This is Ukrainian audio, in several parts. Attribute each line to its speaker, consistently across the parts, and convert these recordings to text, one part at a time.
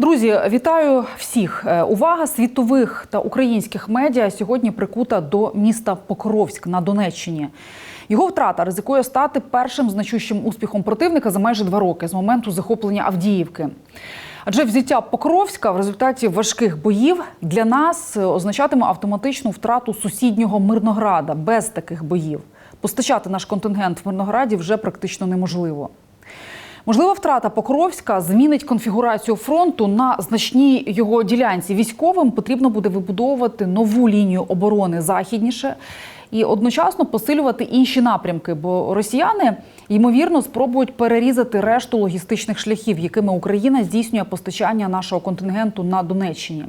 Speaker 1: Друзі, вітаю всіх. Е, Увага світових та українських медіа сьогодні прикута до міста Покровськ на Донеччині. Його втрата ризикує стати першим значущим успіхом противника за майже два роки з моменту захоплення Авдіївки. Адже взяття Покровська в результаті важких боїв для нас е, означатиме автоматичну втрату сусіднього Мирнограда без таких боїв. Постачати наш контингент в Мирнограді вже практично неможливо. Можлива втрата Покровська змінить конфігурацію фронту на значній його ділянці. Військовим потрібно буде вибудовувати нову лінію оборони західніше і одночасно посилювати інші напрямки, бо росіяни ймовірно спробують перерізати решту логістичних шляхів, якими Україна здійснює постачання нашого контингенту на Донеччині.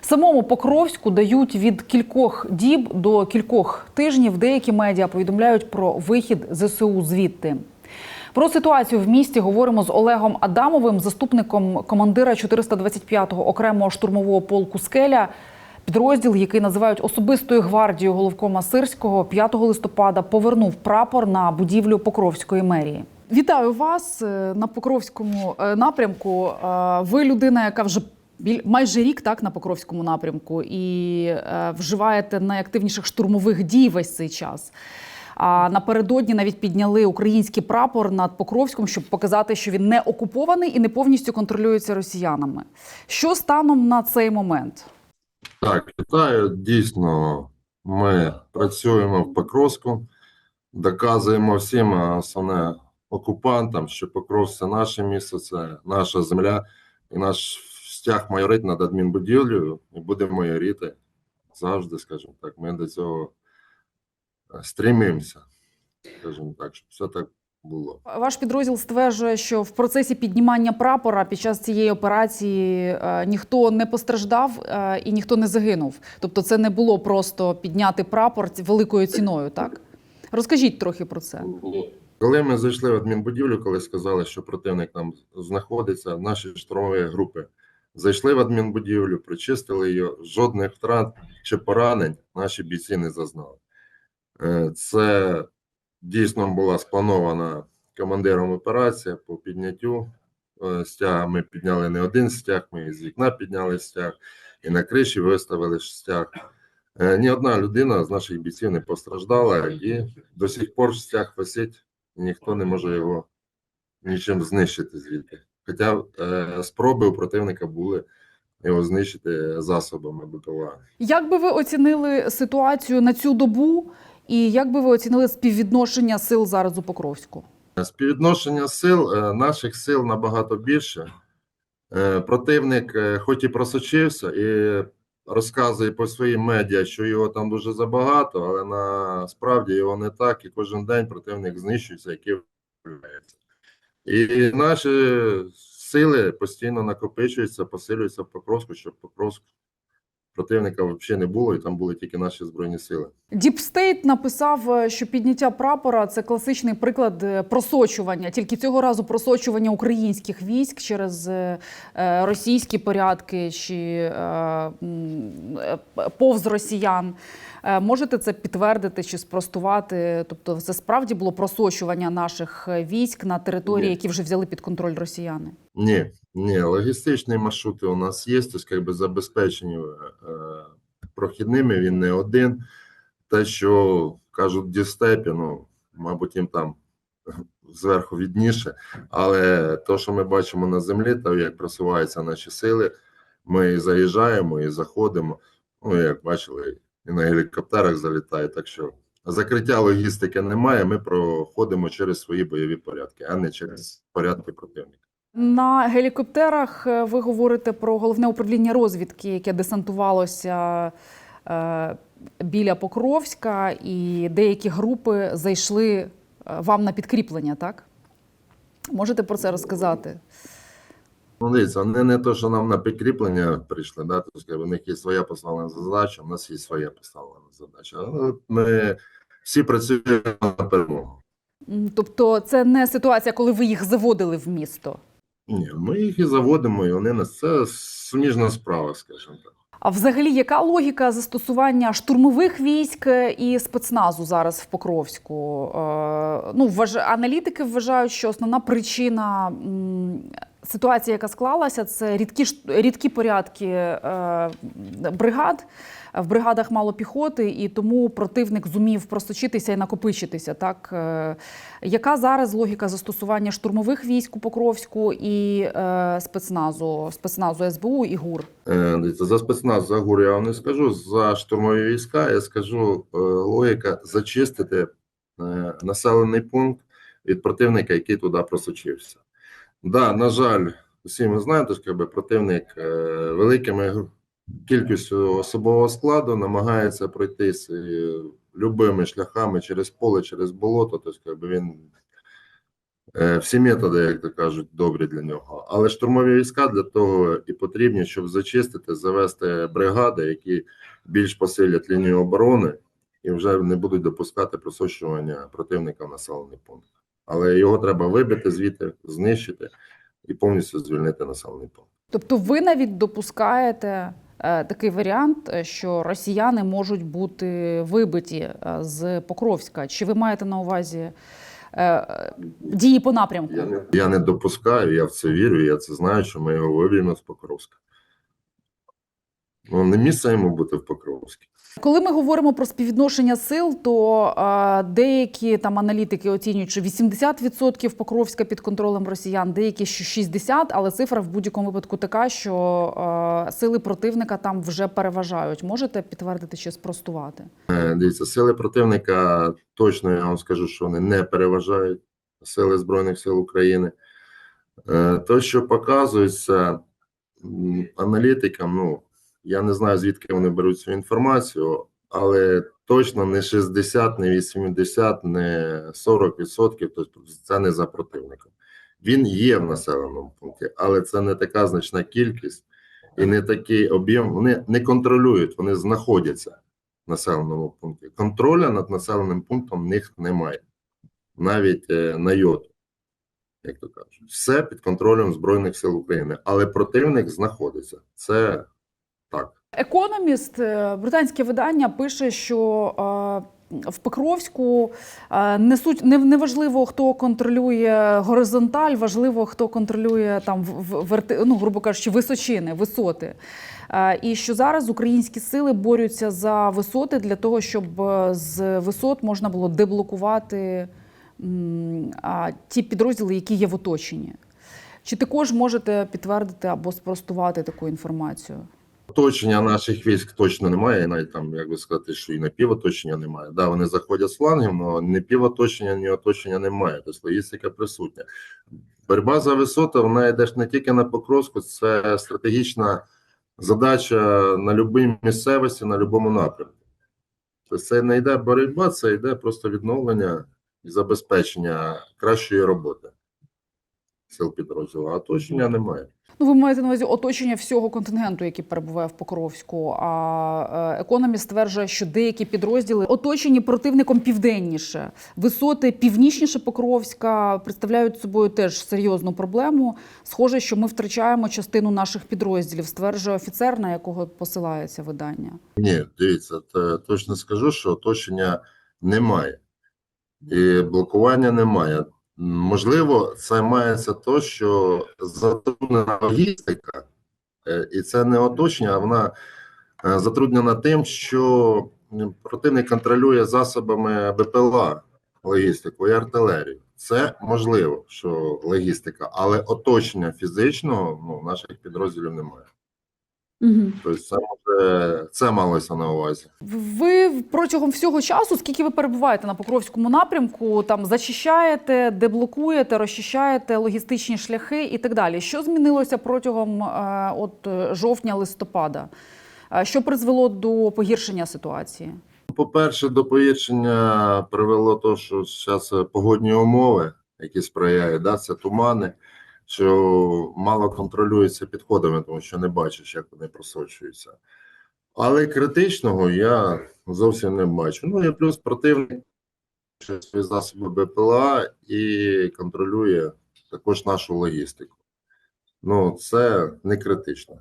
Speaker 1: Самому Покровську дають від кількох діб до кількох тижнів. Деякі медіа повідомляють про вихід ЗСУ звідти. Про ситуацію в місті говоримо з Олегом Адамовим, заступником командира 425-го окремого штурмового полку Скеля. Підрозділ, який називають особистою гвардією головкома Сирського, 5 листопада повернув прапор на будівлю Покровської мерії. Вітаю вас е, на Покровському е, напрямку. Е, Ви людина, яка вже майже рік так на Покровському напрямку, і вживаєте найактивніших штурмових дій весь цей час. А напередодні навіть підняли український прапор над Покровськом, щоб показати, що він не окупований і не повністю контролюється росіянами. Що станом на цей момент?
Speaker 2: Так, вітаю. Дійсно, ми працюємо в Покровську, доказуємо всім, основне окупантам, що Покровськ це наше місце, це наша земля, і наш стяг майорить над адмінбудівлею, і буде майоріти завжди, скажімо так. Ми до цього стрімимося, скажімо так, щоб все так було.
Speaker 1: Ваш підрозділ стверджує, що в процесі піднімання прапора під час цієї операції е, ніхто не постраждав е, і ніхто не загинув. Тобто, це не було просто підняти прапор великою ціною, так? Розкажіть трохи про це.
Speaker 2: Коли ми зайшли в адмінбудівлю, коли сказали, що противник там знаходиться, наші штурмові групи зайшли в адмінбудівлю, прочистили її, жодних втрат чи поранень наші бійці не зазнали. Е, Це дійсно була спланована командиром операція по підняттю е, стяга. Ми підняли не один стяг, ми з вікна підняли стяг, і на криші виставили стяг. Е, Ні одна людина з наших бійців не постраждала, і до сих пор стяг висить, і ніхто не може його нічим знищити звідти. Хоча е, спроби у противника були його знищити засобами БПЛА.
Speaker 1: Як би ви оцінили ситуацію на цю добу, і як би ви оцінили співвідношення сил зараз у Покровську?
Speaker 2: Співвідношення сил е, наших сил набагато більше. Е, Противник, е, хоч і просочився, і розказує по своїм медіа, що його там дуже забагато, але насправді його не так, і кожен день противник знищується, який виявляється. І наші сили постійно накопичуються, посилюються в Покровську, щоб Покровськ противника взагалі не було, і там були тільки наші збройні сили.
Speaker 1: Діпстейт написав, е, що підняття прапора це класичний приклад е, просочування, тільки цього разу просочування українських військ через е, російські порядки чи повз росіян. Е, Можете це підтвердити чи спростувати? Тобто, це справді було просочування наших е, військ на території,
Speaker 2: Ні.
Speaker 1: які вже взяли під контроль росіяни?
Speaker 2: Ні, ні, логістичні маршрути у нас є, тобто как би забезпечені е, прохідними, він не один. Те, що кажуть дістепі, ну, мабуть, їм там зверху відніше, але то, що ми бачимо на землі, то як просуваються наші сили, ми заїжджаємо і заходимо. Ну, як бачили, і на гелікоптерах залітає. Так що закриття логістики немає. Ми проходимо через свої бойові порядки, а не через порядки противника.
Speaker 1: На гелікоптерах е, ви говорите про головне управління розвідки, яке десантувалося е, біля Покровська, і деякі групи зайшли е, вам на підкріплення, так? Можете про це розказати?
Speaker 2: Ну, дивіться, не, не то, що нам на підкріплення прийшли, да, тобто у них є своя поставлена задача, у нас є своя поставлена задача. Ну, Ми всі працюємо на перемогу.
Speaker 1: Тобто, це не ситуація, коли ви їх заводили в місто.
Speaker 2: Ні, ми їх і заводимо, і вони нас це суміжна справа, скажімо так.
Speaker 1: А взагалі, яка логіка застосування штурмових військ і спецназу зараз в Покровську? Е, Ну, вваж... аналітики вважають, що основна причина ситуація, яка склалася, це рідкі рідкі порядки е, бригад. В бригадах мало піхоти, і тому противник зумів просочитися і накопичитися. Так Е, яка зараз логіка застосування штурмових військ у Покровську і е, спецназу, спецназу СБУ і ГУР?
Speaker 2: Е, за спецназ, за ГУР я вам не скажу. За штурмові війська я скажу логіка зачистити населений пункт від противника, який туди просочився. Да, на жаль, всі ми знаємо, що якби противник е, великими кількістю особового складу намагається пройтись е, любими шляхами через поле, через болото. Тобто, якби він Е, Всі методи, як то кажуть, добрі для нього. Але штурмові війська для того і потрібні, щоб зачистити, завести бригади, які більш посилять лінію оборони і вже не будуть допускати просочування противника в населений пункт. Але його треба вибити звідти, знищити і повністю звільнити населений пункт.
Speaker 1: Тобто, ви навіть допускаєте е, такий варіант, е, що росіяни можуть бути вибиті е, з Покровська? Чи ви маєте на увазі дії по напрямку?
Speaker 2: Я не, я не допускаю, я в це вірю, я це знаю, що ми його виб'ємо з Покровська. Ну, не місце йому бути в Покровській.
Speaker 1: Коли ми говоримо про співвідношення сил, то е, деякі там аналітики оцінюють, що 80% Покровська під контролем росіян, деякі що 60%, але цифра в будь-якому випадку така, що е, сили противника там вже переважають. Можете підтвердити чи спростувати?
Speaker 2: Е, Дивіться, сили противника точно я вам скажу, що вони не переважають сили Збройних сил України. Е, То, що показується аналітикам, ну я не знаю звідки вони беруть цю інформацію, але точно не 60, не 80, не 40 відсотків. Тобто це не за противником. Він є в населеному пункті, але це не така значна кількість і не такий об'єм. Вони не контролюють, вони знаходяться в населеному пункті. Контроля над населеним пунктом в них немає, навіть е, на йоту, як то кажуть. Все під контролем Збройних сил України, але противник знаходиться. Це так.
Speaker 1: Економіст, е, британське видання, пише, що е, в Покровську е, не суть не, не важливо, хто контролює горизонталь, важливо, хто контролює там верти, ну, грубо кажучи, височини, висоти. І що зараз українські сили борються за висоти для того, щоб з висот можна було деблокувати ті підрозділи, які є в оточенні. Чи також можете підтвердити або спростувати таку інформацію?
Speaker 2: Оточення наших військ точно немає, і навіть там, як би сказати, що і напівоточення немає. Да, вони заходять з флангів, але ні півоточення, ні оточення немає. Тобто логістика присутня. Боротьба за висоти, вона йде ж не тільки на Покровську, це стратегічна задача на будь-якій місцевості, на будь-якому напрямку. Тобто це не йде боротьба, це йде просто відновлення і забезпечення кращої роботи сил підрозділу, а оточення немає.
Speaker 1: Ну, ви маєте на увазі оточення всього контингенту, який перебуває в Покровську. А е, економіст стверджує, що деякі підрозділи оточені противником південніше. Висоти північніше Покровська представляють собою теж серйозну проблему. Схоже, що ми втрачаємо частину наших підрозділів, стверджує офіцер, на якого посилається видання.
Speaker 2: Ні, дивіться, то точно скажу, що оточення немає. І блокування немає. Можливо, це мається то, що затруднена логістика, е, і це не оточення, а вона е, затруднена тим, що противник контролює засобами БПЛА логістику і артилерію. Це можливо, що логістика, але оточення фізичного ну, наших підрозділів немає. Тобто, це може це малося на увазі.
Speaker 1: Ви протягом всього часу, скільки ви перебуваєте на Покровському напрямку, там зачищаєте, деблокуєте, розчищаєте логістичні шляхи і так далі. Що змінилося протягом е, от е, жовтня-листопада? Е, Що призвело до погіршення ситуації?
Speaker 2: По-перше, до погіршення привело те, що зараз погодні умови, які сприяють, да, це тумани, що мало контролюється підходами, тому що не бачиш, як вони просочуються. Але критичного я зовсім не бачу. Ну і плюс противник свої засоби БПЛА і контролює також нашу логістику. Ну, це не критично.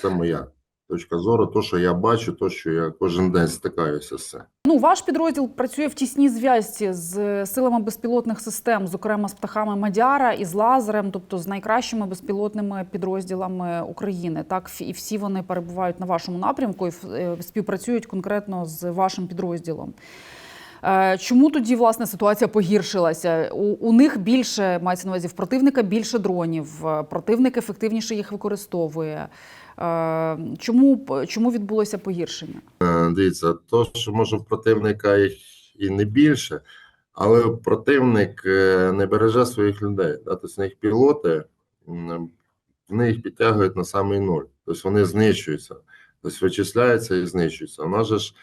Speaker 2: Це моя точка зору, то, що я бачу, то, що я кожен день стикаюся з цим.
Speaker 1: Ну ваш підрозділ працює в тісній зв'язці з силами безпілотних систем, зокрема з птахами Мадяра і з лазером, тобто з найкращими безпілотними підрозділами України. Так, і всі вони перебувають на вашому напрямку і е, співпрацюють конкретно з вашим підрозділом. Е, Чому тоді власне ситуація погіршилася? У, у них більше мається на увазі в противника більше дронів, е, противник ефективніше їх використовує. Чому чому відбулося погіршення?
Speaker 2: Е, Дивіться, то, що може в противника їх і не більше, але противник е, не береже своїх людей. Да? Тобто, їх пілоти, вони їх підтягують на самий нуль. Тобто вони знищуються, тобто вичисляються і знищуються. У нас же ж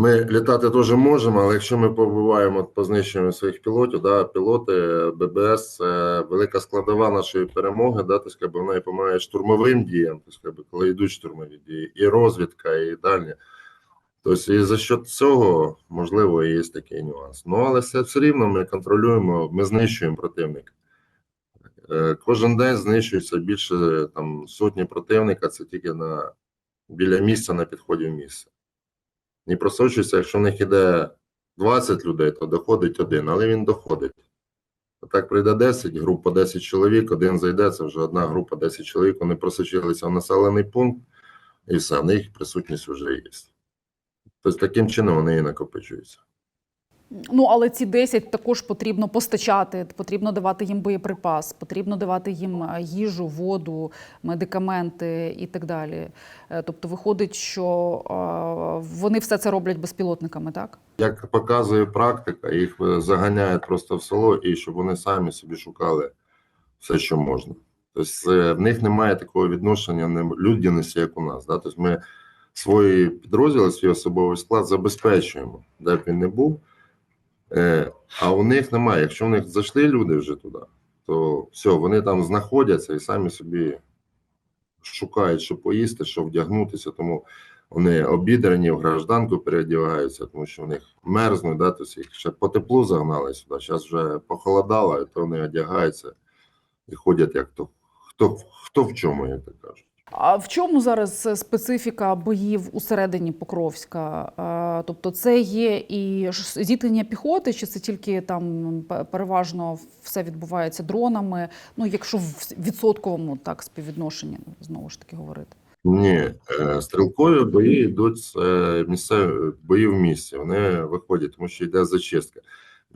Speaker 2: ми літати теж можемо, але якщо ми побуваємо по знищенню своїх пілотів, да, пілоти ББС це велика складова нашої перемоги, да, тобто, якби вона допомагає штурмовим діям, тобто, коли йдуть штурмові дії, і розвідка, і дальня. Тобто, і за счет цього, можливо, і є такий нюанс. Ну, але все, все рівно ми контролюємо, ми знищуємо противника. Е, Кожен день знищується більше там, сотні противника, це тільки на, біля місця на підході в місце. Не просочується, якщо в них іде 20 людей, то доходить один, але він доходить. А так прийде 10, група 10 чоловік, один зайде, це вже одна група 10 чоловік, вони просочилися в населений пункт, і все, в них присутність вже є. Тобто таким чином вони і накопичуються.
Speaker 1: Ну але ці 10 також потрібно постачати, потрібно давати їм боєприпас, потрібно давати їм е, їжу, воду, медикаменти і так далі. Е, Тобто, виходить, що е, вони все це роблять безпілотниками, так?
Speaker 2: Як показує практика, їх заганяють просто в село, і щоб вони самі собі шукали все, що можна. Тобто в них немає такого відношення людяності, як у нас. Да? Тобто ми свої підрозділи, свій особовий склад забезпечуємо, де б він не був. Е, А у них немає. Якщо в них зайшли люди вже туди, то все, вони там знаходяться і самі собі шукають, що поїсти, що вдягнутися. Тому вони обідрані в гражданку переодягаються, тому що в них мерзнуть, да, тобто їх ще по теплу загнали сюди. Зараз вже похолодало, і то вони одягаються і ходять як то хто, хто в чому, як то кажуть.
Speaker 1: А в чому зараз е, специфіка боїв усередині Покровська? Тобто, це є і зіткнення піхоти, чи це тільки там переважно все відбувається дронами? Ну, якщо в відсотковому так співвідношенні знову ж таки говорити.
Speaker 2: Ні, е, стрілкові бої йдуть з е, місцеві бої в місті. Вони виходять, тому що йде зачистка.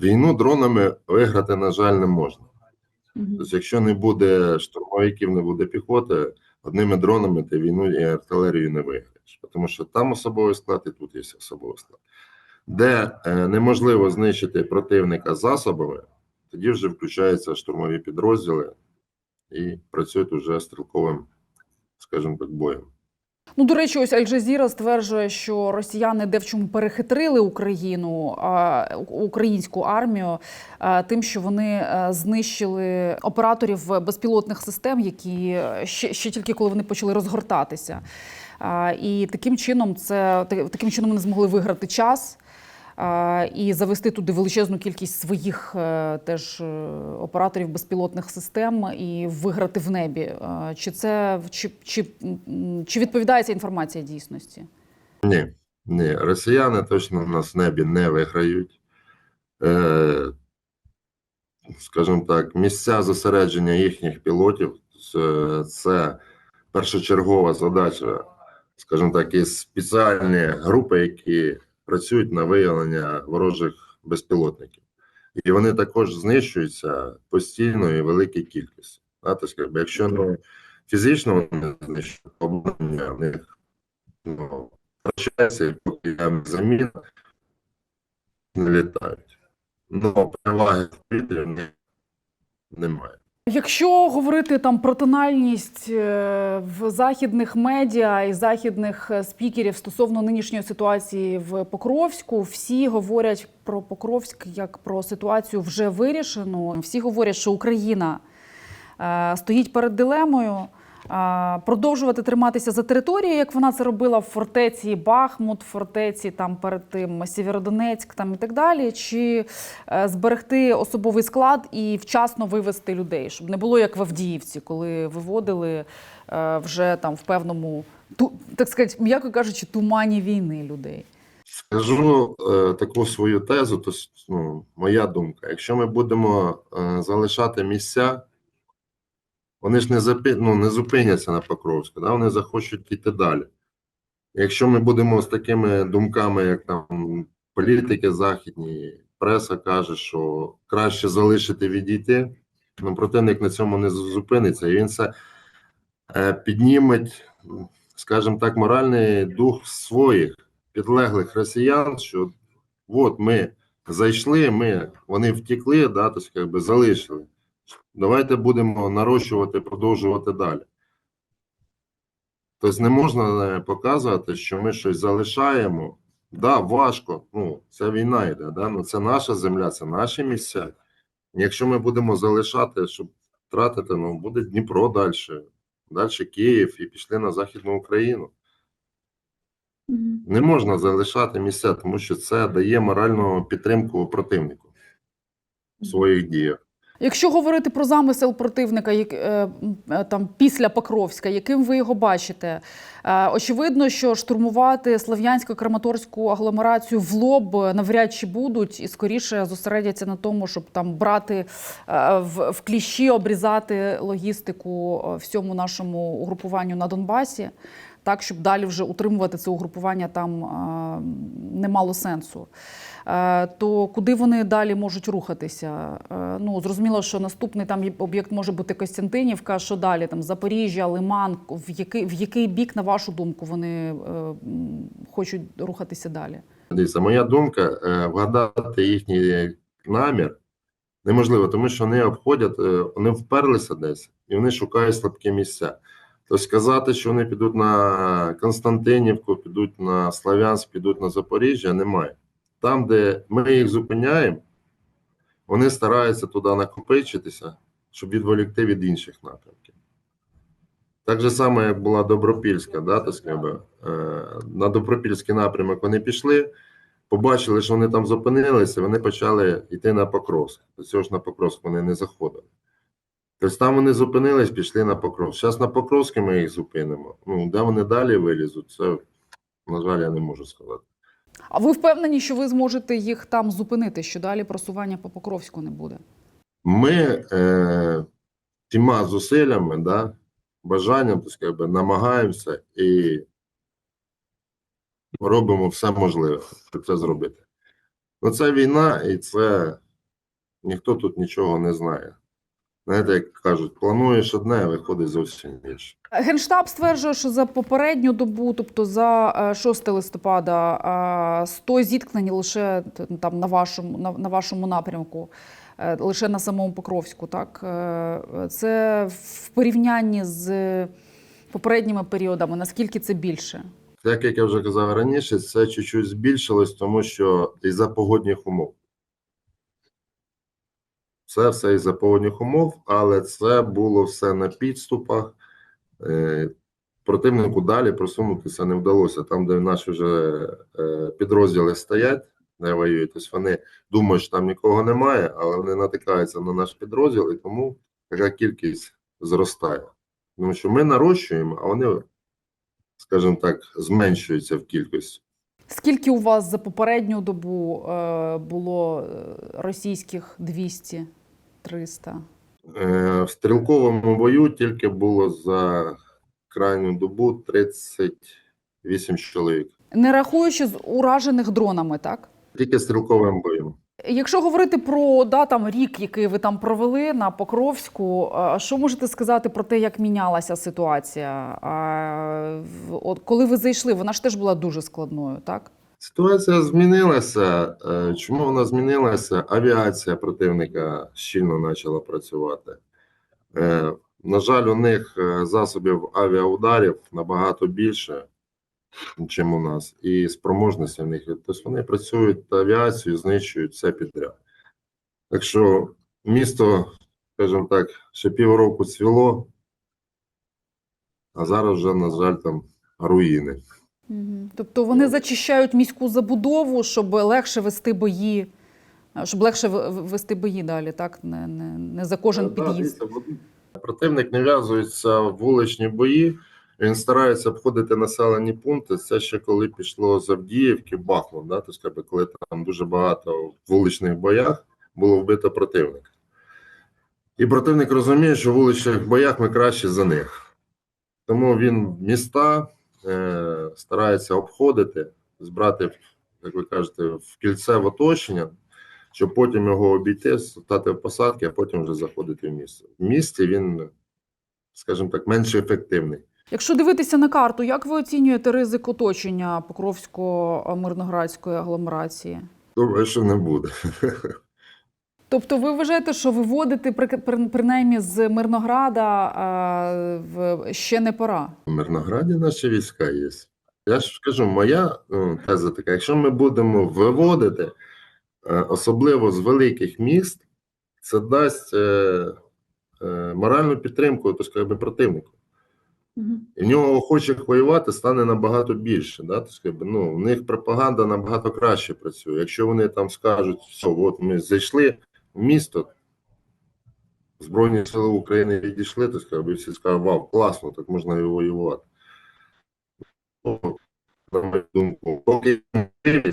Speaker 2: Війну дронами виграти, на жаль, не можна. Тобто, якщо не буде штурмовиків, не буде піхоти, одними дронами ти війну і артилерію не виграєш. Тому що там особовий склад і тут є особовий склад. Де е, неможливо знищити противника засобами, тоді вже включаються штурмові підрозділи і працюють уже стрілковим, скажімо так, боєм.
Speaker 1: Ну, до речі, ось Аль-Джазіра стверджує, що росіяни де в чому перехитрили Україну, українську армію, тим, що вони е, знищили операторів безпілотних систем, які е, ще, ще тільки коли вони почали розгортатися. І таким чином це таким чином вони змогли виграти час. І завести туди величезну кількість своїх е, теж е, операторів безпілотних систем і виграти в небі. Е, Чи це чи, чи, чи відповідає ця інформація дійсності?
Speaker 2: Ні, ні, росіяни точно в нас в небі не виграють. Е, скажімо так, місця зосередження їхніх пілотів це, першочергова задача, скажімо так, є спеціальні групи, які працюють на виявлення ворожих безпілотників. І вони також знищуються постійно і великій кількості. Тобто, якщо не фізично вони знищують, то обладнання в них ну, втрачається, і поки я не заміна, не літають. Ну, переваги в повітрі немає.
Speaker 1: Якщо говорити там про тональність е, в західних медіа і західних е, спікерів стосовно нинішньої ситуації в Покровську, всі говорять про Покровськ як про ситуацію вже вирішену. Всі говорять, що Україна е, стоїть перед дилемою. Продовжувати триматися за територією, як вона це робила в фортеці Бахмут, фортеці там перед тим Сєвєродонецьк, там і так далі, чи е, зберегти особовий склад і вчасно вивести людей, щоб не було як в Авдіївці, коли виводили е, вже там в певному так сказати, м'яко кажучи, тумані війни людей.
Speaker 2: Скажу е, таку свою тезу, то ну, моя думка. Якщо ми будемо е, залишати місця, вони ж не, запи, ну, не зупиняться на Покровську, да? вони захочуть йти далі. Якщо ми будемо з такими думками, як там політики західні, преса каже, що краще залишити відійти, ну, противник на цьому не зупиниться, і він це е, підніме, скажімо так, моральний дух своїх підлеглих росіян, що от ми зайшли, ми, вони втекли, да, тобто, як би залишили. Давайте будемо нарощувати, продовжувати далі. Тобто не можна е, показувати, що ми щось залишаємо. Да, важко. Ну, це війна йде, да? ну, це наша земля, це наші місця. Якщо ми будемо залишати, щоб втратити, ну буде Дніпро далі, далі Київ і пішли на Західну Україну. Не можна залишати місця, тому що це дає моральну підтримку противнику в своїх діях.
Speaker 1: Якщо говорити про замисел противника, як, е, е, там після Покровська, яким ви його бачите? Е, очевидно, що штурмувати слов'янсько-краматорську агломерацію в лоб навряд чи будуть, і скоріше зосередяться на тому, щоб там брати в, в кліщі, обрізати логістику всьому нашому угрупуванню на Донбасі. Так, щоб далі вже утримувати це угрупування там не мало сенсу. Е, то куди вони далі можуть рухатися? Е, ну зрозуміло, що наступний там об'єкт може бути Костянтинівка. Що далі? Там Запоріжжя, Лиман. В який в який бік, на вашу думку, вони е, хочуть рухатися далі?
Speaker 2: Дивіться, моя думка, вгадати їхній намір неможливо, тому що вони обходять, вони вперлися десь і вони шукають слабкі місця. Тобто сказати, що вони підуть на Константинівку, підуть на Славянськ, підуть на Запоріжжя, немає. Там, де ми їх зупиняємо, вони стараються туди накопичитися, щоб відволікти від інших напрямків. Так же само, як була Добропільська, да, то скажімо, е, на Добропільський напрямок вони пішли, побачили, що вони там зупинилися, вони почали йти на Покровськ. До цього ж на Покровськ вони не заходили. Тобто там вони зупинились, пішли на Покровськ. Зараз на Покровське ми їх зупинимо. Ну, де вони далі вилізуть, це, на жаль, я не можу сказати.
Speaker 1: А ви впевнені, що ви зможете їх там зупинити? Що далі просування по Покровську не буде?
Speaker 2: Ми е, всіма зусиллями, да, бажанням, то скажімо, намагаємося і робимо все можливе, щоб це зробити. Ну, це війна, і це ніхто тут нічого не знає. Знаєте, як кажуть, плануєш одне, а виходить зовсім інше.
Speaker 1: Генштаб стверджує, що за попередню добу, тобто за е, 6 листопада, е, 100 зіткнень лише там на вашому на, на вашому напрямку, е, лише на самому Покровську. Так Е, це в порівнянні з попередніми періодами. Наскільки це більше?
Speaker 2: Так як я вже казав раніше, це чуть-чуть збільшилось, тому що із-за погодних умов. Це все із-за погодних умов, але це було все на підступах. Е, Противнику далі просунутися не вдалося. Там, де наші вже е, підрозділи стоять, де воюють, тобто вони думають, що там нікого немає, але вони натикаються на наш підрозділ, і тому така кількість зростає. Тому що ми нарощуємо, а вони скажімо так, зменшується в кількості.
Speaker 1: Скільки у вас за попередню добу е, було російських 200, 300?
Speaker 2: Е, В стрілковому бою тільки було за крайню добу 38 чоловік.
Speaker 1: Не рахуючи з уражених дронами, так?
Speaker 2: Тільки стрілковим боєм.
Speaker 1: Якщо говорити про да, там, рік, який ви там провели на Покровську, що можете сказати про те, як мінялася ситуація? От коли ви зайшли, вона ж теж була дуже складною, так?
Speaker 2: Ситуація змінилася. Е, Чому вона змінилася? Авіація противника щільно почала працювати. Е, На жаль, у них е, засобів авіаударів набагато більше, ніж у нас, і спроможності в них. Тобто вони працюють авіацією, знищують все підряд. Так що місто, скажімо так, ще півроку цвіло, а зараз вже, на жаль, там руїни.
Speaker 1: Угу. Тобто вони зачищають міську забудову, щоб легше вести бої, щоб легше вести бої далі, так? Не, не, не за кожен
Speaker 2: Е, да,
Speaker 1: під'їзд.
Speaker 2: Противник нав'язується в вуличні бої, Він старається обходити населені пункти. Це ще коли пішло з Авдіївки, Бахмут, да, тобто, коли там дуже багато в вуличних боях було вбито противника. І противник розуміє, що в вуличних боях ми краще за них. Тому він міста е, старається обходити, збрати, як ви кажете, в кільце в оточення, щоб потім його обійти, стати в посадки, а потім вже заходити в місто. В місті він, скажімо так, менш ефективний.
Speaker 1: Якщо дивитися на карту, як ви оцінюєте ризик оточення Покровсько-Мирноградської агломерації?
Speaker 2: Думаю, що не буде.
Speaker 1: Тобто, ви вважаєте, що виводити при- при- принаймні з Мирнограда ще не пора?
Speaker 2: В Мирнограді наші війська є. Я ж кажу, моя ну, теза така: якщо ми будемо виводити, е, особливо з великих міст, це дасть е, е, моральну підтримку то скажімо, противнику. І в нього охочих воювати стане набагато більше. Да? Тобто, ну, в них пропаганда набагато краще працює. Якщо вони там скажуть, все, от ми зайшли місто, Збройні сили України відійшли, то скажімо, всі скажуть, вау, класно, так можна і воювати. Ну, На мою думку, поки є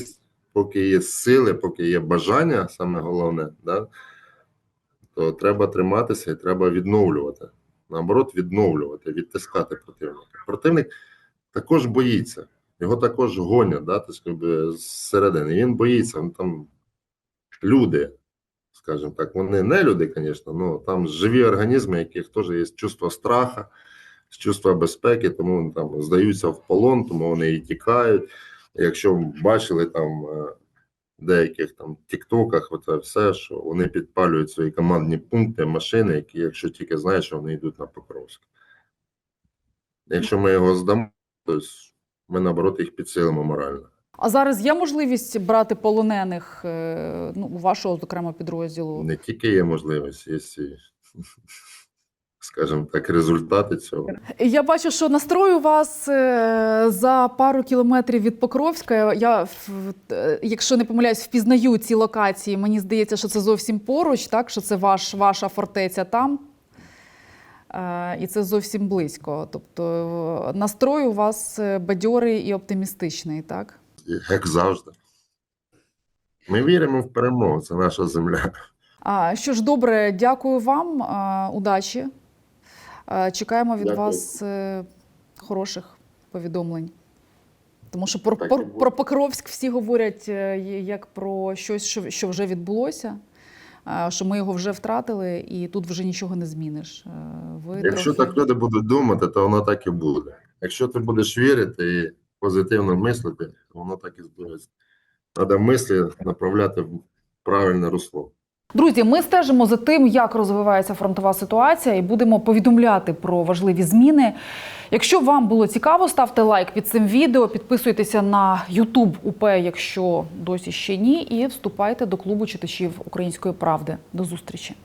Speaker 2: поки є сили, поки є бажання, саме головне, да, то треба триматися і треба відновлювати. Наоборот, відновлювати, відтискати противника. Противник також боїться, його також гонять, да, тобто, зсередини. Він боїться, він там люди, скажімо так, вони не люди, звісно, але там живі організми, яких теж є чувство страха, чувство безпеки, тому там здаються в полон, тому вони і тікають. Якщо бачили там е, деяких там тіктоках, оце все, що вони підпалюють свої командні пункти, машини, які, якщо тільки знають, що вони йдуть на Покровськ. Якщо ми його здамо, то ми наоборот їх підсилимо морально.
Speaker 1: А зараз є можливість брати полонених е, ну, у вашого, зокрема, підрозділу?
Speaker 2: Не тільки є можливість, є і, скажімо так, результати цього.
Speaker 1: Я бачу, що настрой у вас е, за пару кілометрів від Покровська. Я, е, якщо не помиляюсь, впізнаю ці локації. Мені здається, що це зовсім поруч, так? що це ваш, ваша фортеця там. І це зовсім близько. Тобто настрой у вас бадьорий і оптимістичний, так?
Speaker 2: Як завжди. Ми віримо в перемогу, це наша земля.
Speaker 1: А, що ж, добре, дякую вам. а, Удачі. А, Чекаємо від
Speaker 2: Дякую.
Speaker 1: вас е, хороших повідомлень. Тому що про, про, про Покровськ всі говорять е, як про щось, що, що вже відбулося, що ми його вже втратили, і тут вже нічого не зміниш. Е, Ви
Speaker 2: Якщо
Speaker 1: трохи-
Speaker 2: так люди будуть думати, то воно так і буде. Якщо ти будеш вірити і позитивно мислити, воно так і збудеться. Треба мислі направляти в правильне русло.
Speaker 1: Друзі, ми стежимо за тим, як розвивається фронтова ситуація, і будемо повідомляти про важливі зміни. Якщо вам було цікаво, ставте лайк під цим відео, підписуйтеся на YouTube УП, якщо досі ще ні, і вступайте до клубу читачів української правди. До зустрічі.